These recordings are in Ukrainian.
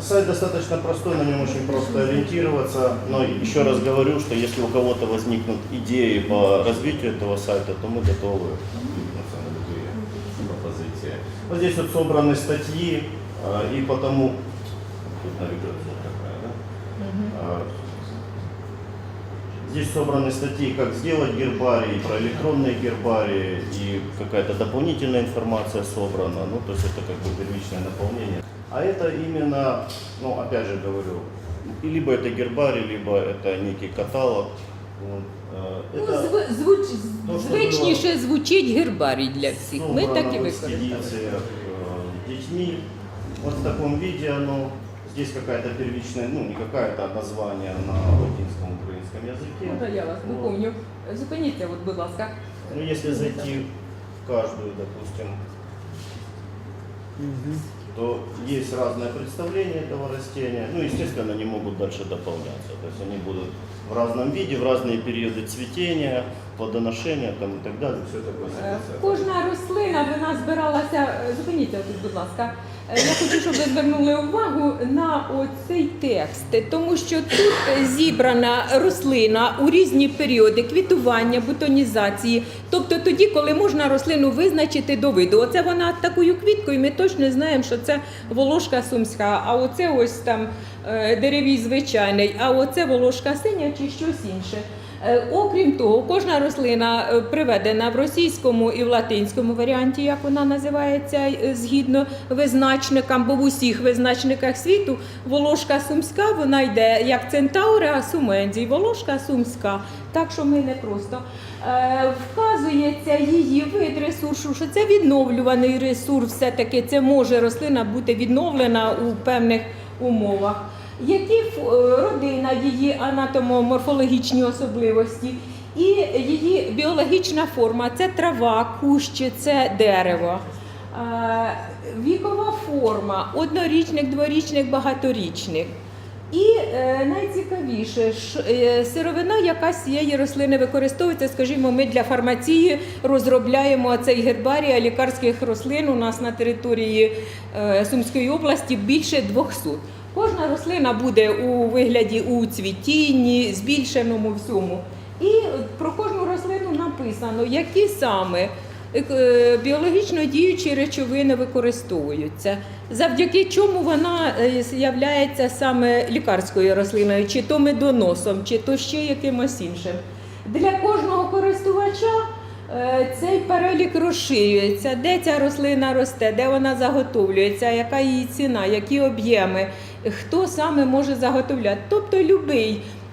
Сайт достаточно простой, на нем очень просто ориентироваться. Но еще раз говорю, что если у кого-то возникнут идеи по развитию этого сайта, то мы готовы пропозиции. Вот здесь вот собраны статьи, э, и потому тут навигация такая, да? А, Здесь собраны статьи, как сделать гербарий, про электронные гербарии и какая-то дополнительная информация собрана. Ну, то есть это как бы первичное наполнение. А это именно, ну, опять же говорю, и либо это гербарий, либо это некий каталог. Вот, э, Ну, это зв- звуч... То, що звичніше звучить гербарій для всіх. Ми собрано так і в використовуємо. экспедициях э, детьми. Вот в таком виде оно. Здесь какая-то первичная, ну не какая-то, а название на латинском, украинском языке. Можна я вас Вот. доповню? Зупиніться, от, будь ласка. Ну, если зайти в каждую, допустим, то есть разное представление этого растения. Ну, естественно, они могут дальше дополняться. То есть они будут в разном виде, в разные периоды цветения, плодоношения там, и так далее. Все это Е, выносится. Кожна рослина вона збиралася. е, Зупиніться тут, будь ласка. Е, Я хочу, щоб ви звернули увагу на оцей текст, тому що тут зібрана рослина у різні періоди квітування, бутонізації. Тобто тоді, коли можна рослину визначити до виду. Оце вона такою квіткою, ми точно знаємо, що це волошка сумська, а оце ось там е, деревій звичайний, а оце волошка синя чи щось інше. Е, Окрім того, кожна рослина е, приведена в російському і в латинському варіанті, як вона називається, е, згідно визначникам, бо в усіх визначниках світу волошка сумська, вона йде як центаури, а сумензій. Волошка сумська. Так що ми не просто. Вказується її вид ресурсу, що це відновлюваний ресурс, все-таки це може рослина бути відновлена у певних умовах які е, родина, її анатомоморфологічні особливості і її біологічна форма це трава, кущі, це дерево. Вікова форма однорічник, дворічник, багаторічник. І е, найцікавіше, е, сировина, яка з цієї рослини використовується, скажімо, ми для фармації розробляємо цей гербарій лікарських рослин у нас на території Сумської області більше 200. Кожна рослина буде у вигляді у цвітінні, збільшеному всьому. І про кожну рослину написано, які саме е, біологічно діючі речовини використовуються, завдяки чому вона е, являється саме лікарською рослиною, чи то медоносом, чи то ще якимось іншим. Для кожного користувача е, цей перелік розширюється, де ця рослина росте, де вона заготовлюється, яка її ціна, які об'єми, хто саме може заготовляти. Тобто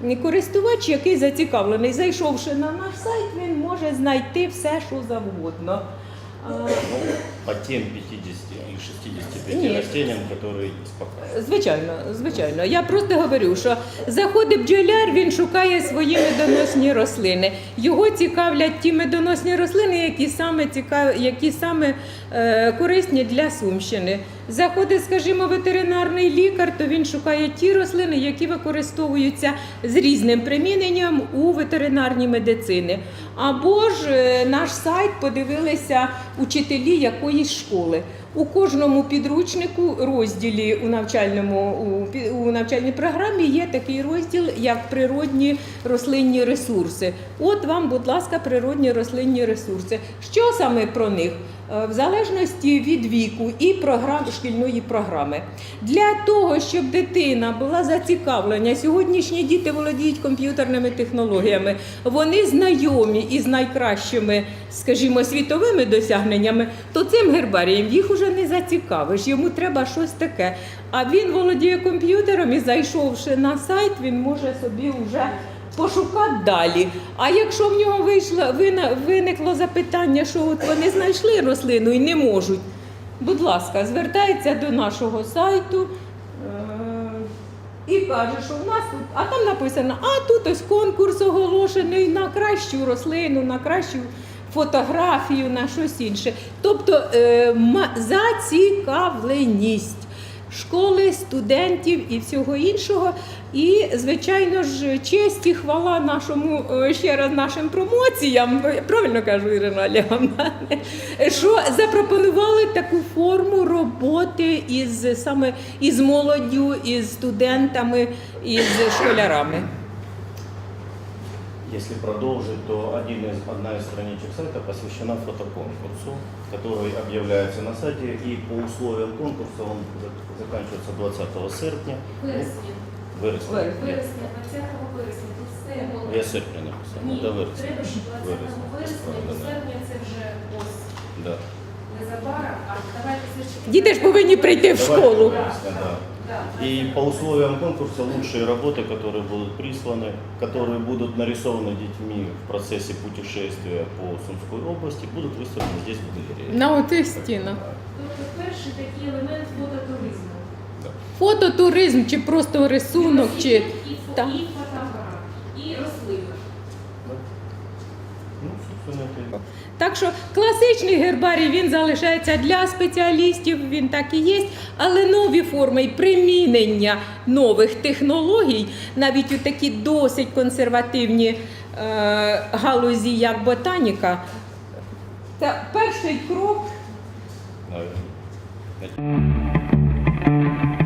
будь-який користувач, який зацікавлений, зайшовши на наш сайт, він може знайти все, що завгодно. А, По тем 50 или 65 Нет. растениям, которые здесь. Звичайно, звичайно. Я просто говорю, що заходить бджоляр, він шукає свої медоносні рослини. Його цікавлять ті медоносні рослини, які саме цікаві, які саме е, корисні для Сумщини. Заходить, скажімо, ветеринарний лікар, то він шукає ті рослини, які використовуються з різним приміненням у ветеринарній медицині. Або ж е, наш сайт подивилися учителі якоїсь школи. У кожному підручнику розділі у навчальному у, навчальній програмі є такий розділ, як природні рослинні ресурси. От вам, будь ласка, природні рослинні ресурси. Що саме про них? Е, В залежності від віку і програм шкільної програми. Для того, щоб дитина була зацікавлена, сьогоднішні діти володіють комп'ютерними технологіями, вони знайомі із найкращими, скажімо, світовими досягненнями, то цим гербарієм їх уже не зацікавиш. Йому треба щось таке. А він володіє комп'ютером і зайшовши на сайт, він може собі вже пошукати далі. А якщо в нього вийшло, виникло запитання, що от вони знайшли рослину і не можуть, будь ласка, звертається до нашого сайту. е, І каже, що в нас тут, а там написано, а тут ось конкурс оголошений на кращу рослину, на кращу фотографію, на щось інше. Тобто е, зацікавленість школи, студентів і всього іншого І, звичайно ж, честь і хвала нашому е, ще раз нашим промоціям. Правильно кажу, Ірина Олеговна, що запропонували таку форму роботи із саме із молоддю, із студентами, із школярами. Если продолжить, то один из, одна из страничек сайта посвящена фотоконкурсу, который объявляется на сайте, и по условиям конкурса он заканчивается 20 серпня. Вересня. Вересня. Вересня. Вересня, 20 вересня. Тут все було. Я серпня написав, ну Ні, до вересня. треба, щоб 20 Вересня. вересня, бо Правильно. серпня це вже ось Да. незабаром, а давайте все ж таки... Діти ж повинні прийти в Давайте школу. вересня, да. Да. И по условиям конкурса лучшие работы, которые будут присланы, которые будут нарисованы детьми в процессе путешествия по Сумской области, будут выставлены здесь в галерее. На оцих стінах. Тобто перший такий елемент фототуризму. Фототуризм чи просто рисунок, чи І, Так. і фотоапарат, і рослина. Ну, Так що класичний гербарій він залишається для спеціалістів, він так і є, але нові форми і примінення нових технологій, навіть у такі досить консервативні е, галузі, як ботаніка, це перший крок Thank you.